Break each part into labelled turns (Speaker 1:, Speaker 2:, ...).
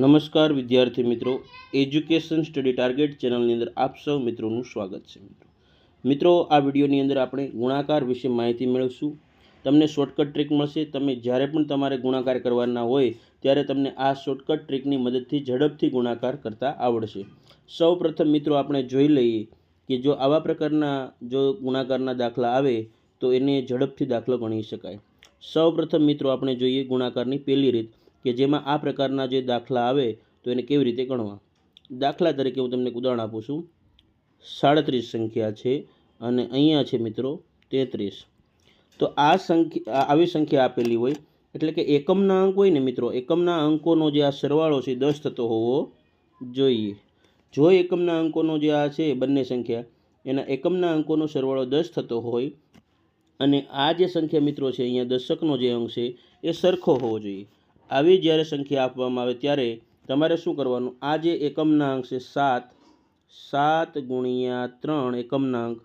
Speaker 1: નમસ્કાર વિદ્યાર્થી મિત્રો એજ્યુકેશન સ્ટડી ટાર્ગેટ ચેનલની અંદર આપ સૌ મિત્રોનું સ્વાગત છે મિત્રો. મિત્રો, આ વિડીયોની અંદર આપણે ગુણાકાર વિશે માહિતી મેળવશું. તમને શોર્ટકટ ટ્રીક મળશે. તમે જ્યારે પણ તમારે ગુણાકાર કરવાના હોય, ત્યારે તમને આ શોર્ટકટ ટ્રીકની મદદથી ઝડપથી ગુણાકાર કરતા આવડશે. સૌ મિત્રો, આપણે જોઈ લઈએ કે જો આવા પ્રકારના જો ગુણાકારના દાખલા આવે, તો એને ઝડપથી દાખલો ગણી શકાય. સૌ મિત્રો, આપણે જોઈએ ગુણાકારની પહેલી રીત. કે જેમાં આ પ્રકારના જે દાખલા આવે તો એને કેવી રીતે ગણવા? દાખલા તરીકે હું તમને ઉદાહરણ આપું છું. સાડત્રીસ સંખ્યા છે અને અહીંયા છે મિત્રો તેત્રીસ. તો આ સંખ્યા આવી સંખ્યા આપેલી હોય એટલે કે એકમના અંક હોય ને મિત્રો, એકમના અંકોનો જે આ સરવાળો છે દસ થતો હોવો જોઈએ. જો એકમના અંકોનો જે આ છે બંને સંખ્યા, એના એકમના અંકોનો સરવાળો દસ થતો હોય અને આ જે સંખ્યા મિત્રો છે અહીંયા દશકનો જે અંક છે એ સરખો હોવો જોઈએ. આવી જ્યારે સંખ્યા આપવામાં આવે ત્યારે તમારે શું કરવાનું? આ જે એકમના અંક છે સાત સાત ગુણ્યા ત્રણ એકમના અંક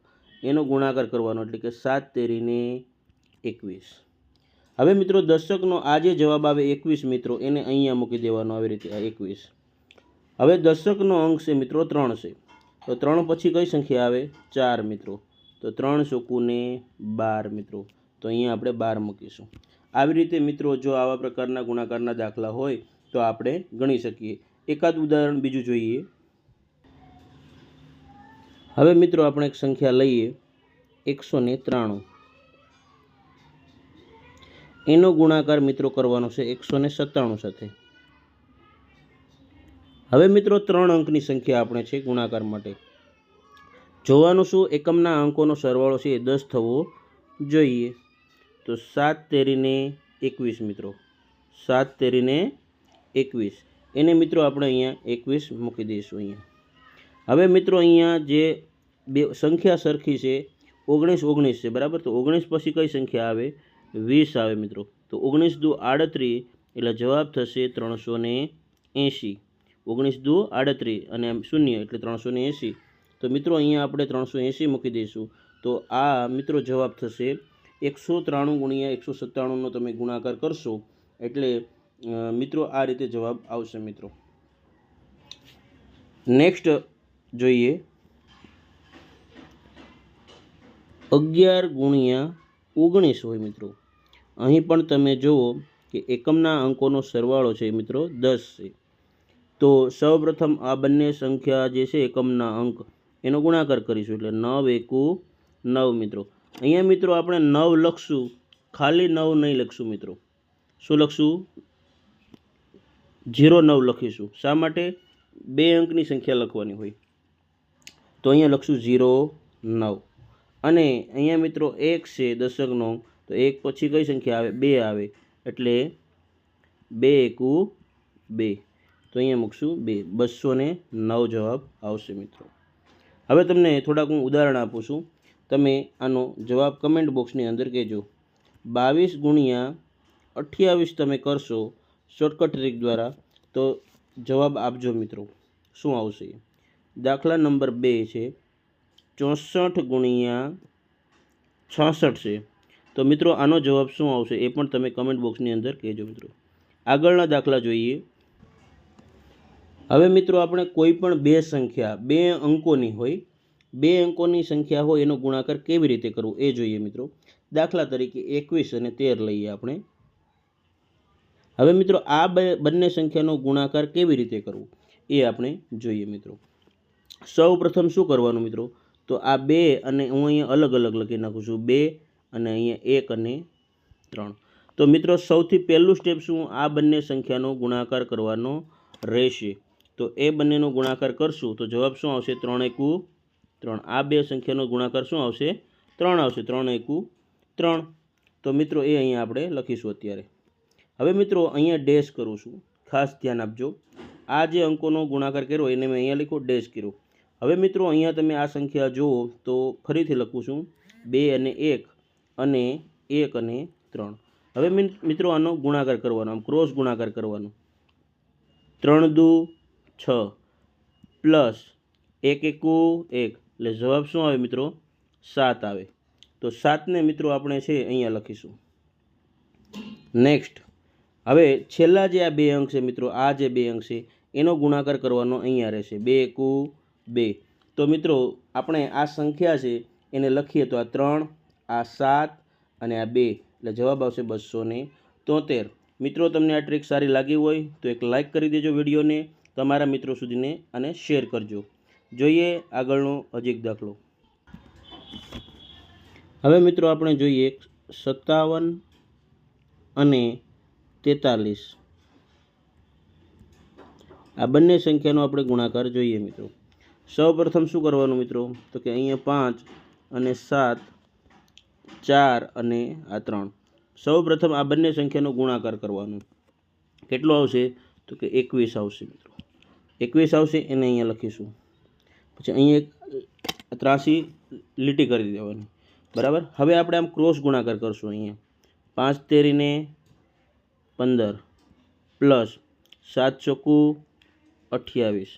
Speaker 1: એનો ગુણાકાર કરવાનો, એટલે કે સાત તેરીને એકવીસ. હવે મિત્રો દશકનો આ જે જવાબ આવે એકવીસ મિત્રો, એને અહીંયા મૂકી દેવાનો આવી રીતે, આ એકવીસ. હવે દશકનો અંક છે મિત્રો ત્રણ છે. તો ત્રણ પછી કઈ સંખ્યા આવે? ચાર મિત્રો. તો ત્રણ ચોકુને બાર મિત્રો. તો અહીંયા આપણે બાર મૂકીશું. આવી રીતે મિત્રો જો આવા પ્રકારના ગુણાકારના દાખલા હોય, તો આપણે ગણી શકીએ. એકાદ ઉદાહરણ બીજું જોઈએ. હવે મિત્રો આપણે એક સંખ્યા લઈએ. એકસો ને ત્રાણું એનો ગુણાકાર મિત્રો કરવાનો છે એકસો ને સત્તાણું સાથે. હવે મિત્રો ત્રણ અંકની સંખ્યા આપણે છે ગુણાકાર માટે. જોવાનું શું? એકમના અંકોનો સરવાળો છે એ દસ થવો જોઈએ. તો સાત તેરીને એકવીસ મિત્રો. સાત તેરીને એકવીસ. એને મિત્રો આપણે અહીંયા એકવીસ મૂકી દઈશું અહીંયા. હવે મિત્રો અહીંયા જે બે સંખ્યા સરખી છે, ઓગણીસ ઓગણીસ છે, બરાબર? તો ઓગણીસ પછી કઈ સંખ્યા આવે? વીસ આવે મિત્રો. તો ઓગણીસ દુ આડત્રીસ એટલે જવાબ થશે ત્રણસો ને એંશી. ઓગણીસ દુ આડત્રીસ અને શૂન્ય, એટલે ત્રણસો ને તો મિત્રો અહીંયા આપણે ત્રણસો એંશી મૂકી દઈશું. તો આ મિત્રો જવાબ થશે એકસો ત્રાણું ગુણ્યા એકસો સત્તાણુંનો તમે ગુણાકાર કરશો એટલે મિત્રો, આ રીતે જવાબ આવશે, મિત્રો. નેક્સ્ટ જોઈએ. અગિયાર ગુણ્યા ઓગણીસ હોય, મિત્રો. અહીં પણ તમે જુઓ કે એકમના અંકોનો સરવાળો છે, મિત્રો, દસ છે. તો સૌપ્રથમ આ બંને સંખ્યા જે છે, એકમના અંક, એનો ગુણાકાર કરીશું. એટલે નવ એકુ નવ, મિત્રો. અહીંયા મિત્રો આપણે નવ લખશું. ખાલી નવ નહીં લખશું મિત્રો. શું લખશું? જીરો નવ લખીશું. શા માટે? બે અંકની સંખ્યા લખવાની હોય. તો અહીંયા લખશું ઝીરો નવ. અને અહીંયા મિત્રો એક છે દશકનો. તો એક પછી કઈ સંખ્યા આવે? બે આવે. એટલે બે એકુ બે. તો અહીંયા મૂકશું બે. બસો નવ જવાબ આવશે મિત્રો. હવે તમને થોડાક હું ઉદાહરણ આપું છું. તમે આનો જવાબ કમેન્ટ બોક્સની અંદર કહેજો. બાવીસ ગુણ્યા અઠ્યાવીસ તમે કરશો શોર્ટકટ ટ્રીક દ્વારા તો જવાબ આપજો મિત્રો. શું આવશે? દાખલા નંબર બે છે. ચોસઠ ગુણ્યા છાસઠ છે. તો મિત્રો આનો જવાબ શું આવશે એ પણ તમે કમેન્ટ બોક્સની અંદર કહેજો મિત્રો. આગળના દાખલા જોઈએ. હવે મિત્રો આપણે કોઈ પણ બે સંખ્યા, બે અંકોની હોય બે અંકોની સંખ્યા હોય એનો ગુણાકાર કેવી રીતે કરવો એ જોઈએ મિત્રો. દાખલા તરીકે એકવીસ અને તેર લઈએ આપણે. હવે મિત્રો આ બંને સંખ્યાનો ગુણાકાર કેવી રીતે કરવો એ આપણે જોઈએ મિત્રો. સૌ પ્રથમ શું કરવાનું મિત્રો? તો આ બે અને હું અહીંયા અલગ અલગ લખી નાખું છું. બે અને અહીંયા એક અને ત્રણ. તો મિત્રો સૌથી પહેલું સ્ટેપ શું? આ બંને સંખ્યાનો ગુણાકાર કરવાનો રહેશે. તો એ બંનેનો ગુણાકાર કરશું તો જવાબ શું આવશે? ત્રણ એકુ ત્રણ. આ બે સંખ્યાનો ગુણાકાર શું આવશે? ત્રણ આવશે. ત્રણ એકુ ત્રણ. તો મિત્રો એ અહીંયા આપણે લખીશું અત્યારે. હવે મિત્રો અહીંયા ડેશ કરું છું. ખાસ ધ્યાન આપજો. આ જે અંકોનો ગુણાકાર કર્યો એને મેં અહીંયા લખ્યો ડેશ કર્યો. હવે મિત્રો અહીંયા તમે આ સંખ્યા જુઓ તો ફરીથી લખું છું. બે અને એક અને એક અને ત્રણ. હવે મિત્રો આનો ગુણાકાર કરવાનો, આમ ક્રોસ ગુણાકાર કરવાનો. ત્રણ દુ છ. પ્લસ એક એકુ એક. એટલે જવાબ શું આવે મિત્રો? સાત આવે. તો સાતને મિત્રો આપણે છે અહીંયા લખીશું. નેક્સ્ટ હવે છેલ્લા જે આ બે અંક છે મિત્રો, આ જે બે અંક છે, એનો ગુણાકાર કરવાનો અહીંયા રહેશે. બે કુ, બે. તો મિત્રો, આપણે આ સંખ્યા છે, એને લખીએ તો આ ત્રણ, આ સાત અને આ બે. એટલે જવાબ આવશે બસો તોતેર. મિત્રો, તમને આ ટ્રીક સારી લાગી હોય તો એક લાઇક કરી દેજો વિડીયોને. તમારા મિત્રો સુધીને અને શેર કરજો. જોઈએ આગળનો હજી એક દાખલો. હવે મિત્રો આપણે જોઈએ સત્તાવન અને તેતાલીસ. આ બંને સંખ્યાનો આપણે ગુણાકાર જોઈએ મિત્રો. સૌ પ્રથમ શું કરવાનું મિત્રો? તો કે અહીંયા પાંચ અને સાત, ચાર અને આ ત્રણ. સૌ પ્રથમ આ બંને સંખ્યાનો ગુણાકાર કરવાનો. કેટલો આવશે? તો કે એકવીસ આવશે મિત્રો. એકવીસ આવશે એને અહીંયા લખીશું. પછી અહીંયા એક ત્રાસી લીટી કરી દેવાની. બરાબર? હવે આપણે આમ ક્રોસ ગુણાકાર કરશું અહીંયા. પાંચ તેરીને પંદર પ્લસ સાત ચોકુ અઠ્યાવીસ.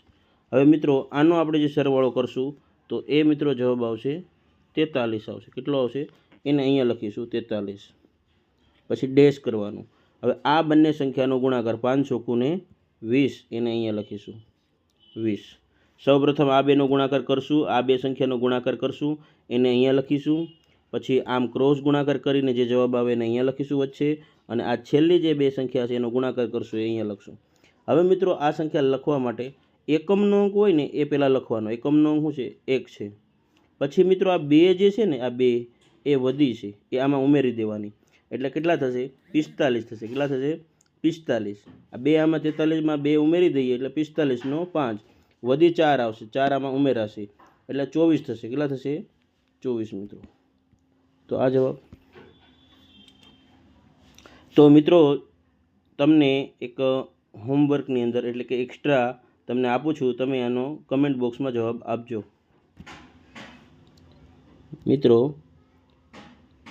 Speaker 1: હવે મિત્રો, આનો આપણે જે સરવાળો કરશું, તો એ મિત્રો જવાબ આવશે તેતાલીસ આવશે. કેટલો આવશે? એને અહીંયા લખીશું તેતાલીસ. પછી ડેશ કરવાનું. હવે આ બંને સંખ્યાનો ગુણાકાર પાંચ ચોકુને વીસ, એને અહીંયા લખીશું વીસ. સૌપ્રથમ આ બેનો ગુણાકાર કરશું, આ બે સંખ્યાનો ગુણાકાર કરશું, એને અહીંયા લખીશું. પછી આમ ક્રોસ ગુણાકાર કરીને જે જવાબ આવે એને અહીંયા લખીશું વચ્ચે. અને આ છેલ્લી જે બે સંખ્યા છે એનો ગુણાકાર કરશું, એ અહીંયા લખશું. હવે મિત્રો આ સંખ્યા લખવા માટે એકમનો અંક હોય ને એ પહેલાં લખવાનો. એકમનો અંક શું છે? એક છે. પછી મિત્રો આ બે જે છે ને, આ બે એ વધી છે. એ આમાં ઉમેરી દેવાની. એટલે કેટલા થશે? પિસ્તાલીસ થશે. કેટલા થશે? પિસ્તાલીસ. આ બે આમાં તેતાલીસમાં બે ઉમેરી દઈએ એટલે પિસ્તાલીસનો પાંચ. વધી ચાર આવશે. ચાર આમાં ઉમેરાશે એટલે ચોવીસ થશે. કેટલા થશે? ચોવીસ, મિત્રો. તો આ જવાબ. તો મિત્રો, તમને એક હોમવર્કની અંદર, એટલે કે એક્સ્ટ્રા તમને આપું છું. તમે આનો કમેન્ટ બોક્સમાં જવાબ આપજો. મિત્રો,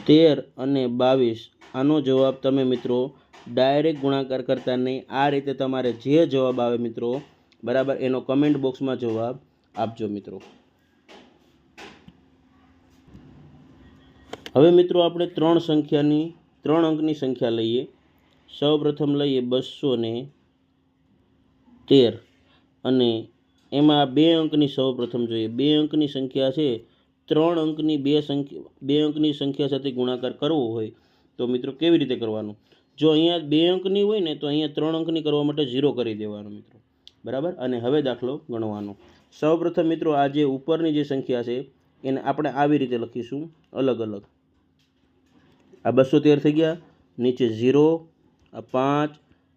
Speaker 1: તેર અને બાવીસ, આનો જવાબ તમે મિત્રો ડાયરેક્ટ ગુણાકાર કરતા નહીં. આ રીતે તમારે જે જવાબ આવે મિત્રો બરાબર? એનો કમેન્ટ બોક્સમાં જવાબ આપજો મિત્રો. હવે મિત્રો આપણે ત્રણ સંખ્યાની, ત્રણ અંકની સંખ્યા લઈએ. સૌ પ્રથમ લઈએ બસો ને તેર. અને એમાં બે અંકની સૌ પ્રથમ જોઈએ. બે અંકની સંખ્યા છે, ત્રણ અંકની બે સંખ્યા, બે અંકની સંખ્યા સાથે ગુણાકાર કરવો હોય તો મિત્રો કેવી રીતે કરવાનું? જો અહીંયા બે અંકની હોય ને તો અહીંયા ત્રણ અંકની કરવા માટે ઝીરો કરી દેવાનો મિત્રો. બરાબર? અને હવે દાખલો ગણવાનો. સૌપ્રથમ મિત્રો, આ જે ઉપરની જે સંખ્યા છે, એને આપણે આવી રીતે લખીશું અલગ અલગ. આ બસો તેર થઈ ગયા, નીચે ઝીરો, આ પાંચ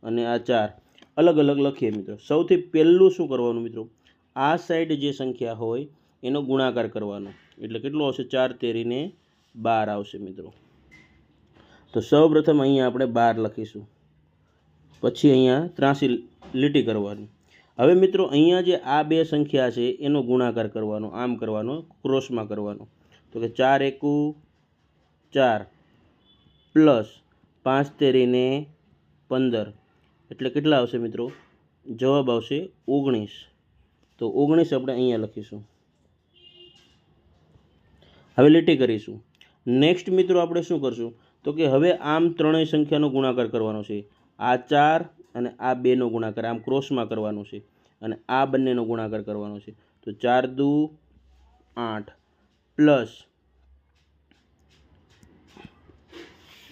Speaker 1: અને આ ચાર. અલગ અલગ લખીએ મિત્રો. સૌથી પહેલું શું કરવાનું મિત્રો? આ સાઈડ જે સંખ્યા હોય, એનો ગુણાકાર કરવાનો. એટલે કેટલો આવશે? ચાર તેરીને બાર આવશે મિત્રો. તો સૌ પ્રથમ અહીંયા આપણે બાર લખીશું. પછી અહીંયા ત્રાસી લીટી કરવાની. હવે મિત્રો, અહીંયા જે આ બે સંખ્યા છે, એનો ગુણાકાર કરવાનો, આમ કરવાનો, ક્રોસમાં કરવાનો. તો કે ચાર એકુ, ચાર પ્લસ પાંચ તેરીને પંદર. એટલે કેટલા આવશે મિત્રો? જવાબ આવશે ઓગણીસ. તો ઓગણીસ આપણે અહીંયા લખીશું. હવે લીટી કરીશું. નેક્સ્ટ મિત્રો આપણે શું કરશું? તો કે હવે આમ ત્રણેય સંખ્યાનો ગુણાકાર કરવાનો છે. આ ચાર અને આ બેનો ગુણાકાર, આમ ક્રોસમાં કરવાનો છે અને આ બંનેનો ગુણાકાર કરવાનો છે. તો ચાર દુ આઠ પ્લસ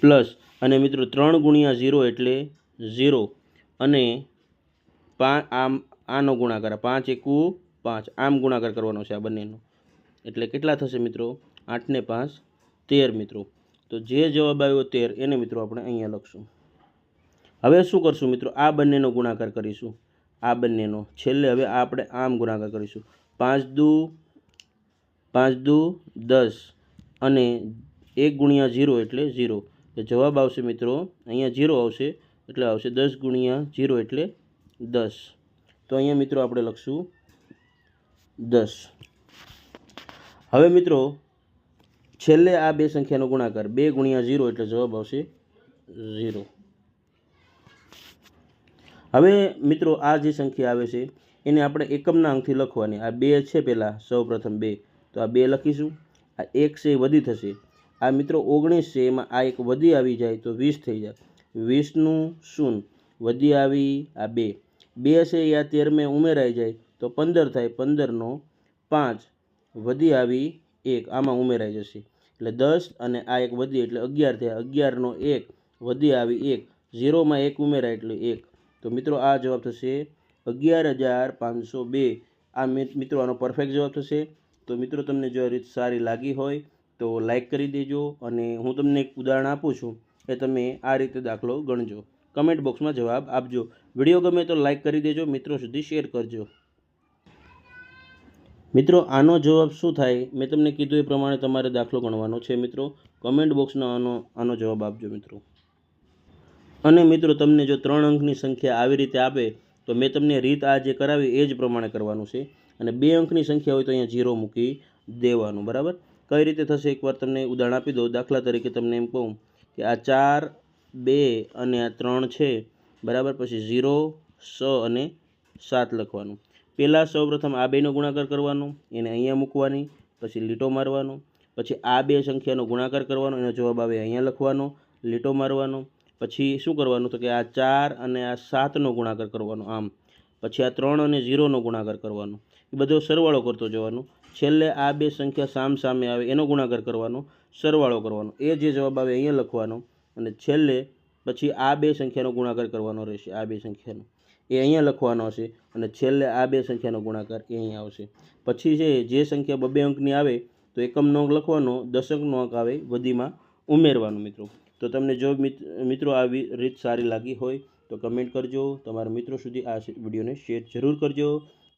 Speaker 1: પ્લસ અને મિત્રો ત્રણ ગુણ્યા ઝીરો એટલે ઝીરો અને પાંચ આમ આનો ગુણાકાર, પાંચ એકુ પાંચ, આમ ગુણાકાર કરવાનો છે આ બંનેનો. એટલે કેટલા થશે મિત્રો? આઠને પાંચ તેર મિત્રો. તો જે જવાબ આવ્યો તેર, એને મિત્રો આપણે અહીંયા લખશું. હવે શું કરશું મિત્રો? આ બંનેનો ગુણાકાર કરીશું. આ બંનેનો. છેલ્લે હવે આપણે આમ ગુણાકાર કરીશું. પાંચ દુ પાંચ દુ, દસ અને એક ગુણ્યા ઝીરો એટલે ઝીરો. જવાબ આવશે મિત્રો, અહીંયા ઝીરો આવશે એટલે આવશે દસ ગુણ્યા ઝીરો એટલે દસ. તો અહીંયા મિત્રો આપણે લખશું દસ. હવે મિત્રો, છેલ્લે આ બે સંખ્યાનો ગુણાકાર. બે ગુણ્યા ઝીરો એટલે જવાબ આવશે ઝીરો. હવે મિત્રો આ જે સંખ્યા આવે છે, એને આપણે એકમના અંકથી લખવાની. આ બે છે પહેલાં સૌ પ્રથમ બે. તો આ બે લખીશું. આ એક છે વધી થશે. આ મિત્રો ઓગણીસ છે, એમાં આ એક વધી આવી જાય તો વીસ થઈ જાય. વીસનું શૂન્ય વધી આવી આ બે. બે છે એ આ તેરમે ઉમેરાઈ જાય તો પંદર થાય. પંદરનો પાંચ વધી આવી એક. આમાં ઉમેરાઈ જશે. એટલે દસ અને આ એક વધી, એટલે અગિયાર થયા. અગિયારનો એક વધી આવી એક. ઝીરોમાં એક ઉમેરાય એટલે એક. તો મિત્રો આ જવાબ થશે અગિયાર હજાર પાંચસો બે. આ મિત્રો આનો પરફેક્ટ જવાબ થશે. તો મિત્રો તમને જો આ રીત સારી લાગી હોય તો લાઈક કરી દેજો અને હું તમને એક ઉદાહરણ આપું છું એ તમે આ રીતે દાખલો ગણજો. કમેન્ટ બોક્સમાં જવાબ આપજો. વીડિયો ગમે તો લાઈક કરી દેજો, મિત્રો સુધી શેર કરજો. મિત્રો આનો જવાબ શું થાય? મેં તમને કીધું એ પ્રમાણે તમારે દાખલો ગણવાનો છે, મિત્રો. કમેન્ટ બોક્સનો આનો આનો જવાબ આપજો, મિત્રો. અને મિત્રો, તમને જો ત્રણ અંકની સંખ્યા આવી રીતે આપે, તો મેં તમને રીત આ જે કરાવી એ જ પ્રમાણે કરવાનું છે. અને બે અંકની સંખ્યા હોય તો અહીંયા ઝીરો મૂકી દેવાનું, બરાબર? કઈ રીતે થશે? એકવાર તમને ઉદાહરણ આપી દઉં. દાખલા તરીકે તમને એમ કહું કે આ ચાર, બે અને આ ત્રણ છે, બરાબર? પછી ઝીરો સ અને સાત લખવાનું. પહેલાં સૌપ્રથમ આ બેનો ગુણાકાર કરવાનો, એને અહીંયા મૂકવાની, પછી લીટો મારવાનો, પછી આ બે સંખ્યાનો ગુણાકાર કરવાનો, એનો જવાબ આવે અહીંયા લખવાનો, લીટો મારવાનો પછી શું કરવાનું? તો કે આ ચાર અને આ સાતનો ગુણાકાર કરવાનો, આમ. પછી આ ત્રણ અને ઝીરોનો ગુણાકાર કરવાનો. એ બધો સરવાળો કરતો જવાનો. છેલ્લે આ બે સંખ્યા સામ સામે આવે, એનો ગુણાકાર કરવાનો, સરવાળો કરવાનો. એ જે જવાબ આવે અહીંયા લખવાનો. અને છેલ્લે પછી આ બે સંખ્યાનો ગુણાકાર કરવાનો રહેશે, આ બે સંખ્યાનો. એ અહીંયા લખવાનો હશે અને છેલ્લે આ બે સંખ્યાનો ગુણાકાર એ અહીંયા આવશે. પછી છે, જે સંખ્યા બબે અંકની આવે, તો એકમનો અંક લખવાનો, દશકનો અંક આવે, વધીમાં ઉમેરવાનો મિત્રો. તો તમને જો મિત- મિત્રો આવી રીત સારી લાગી હોય તો કમેન્ટ કરજો. તમારા મિત્રો સુધી આ વિડીયોને શેર જરૂર કરજો.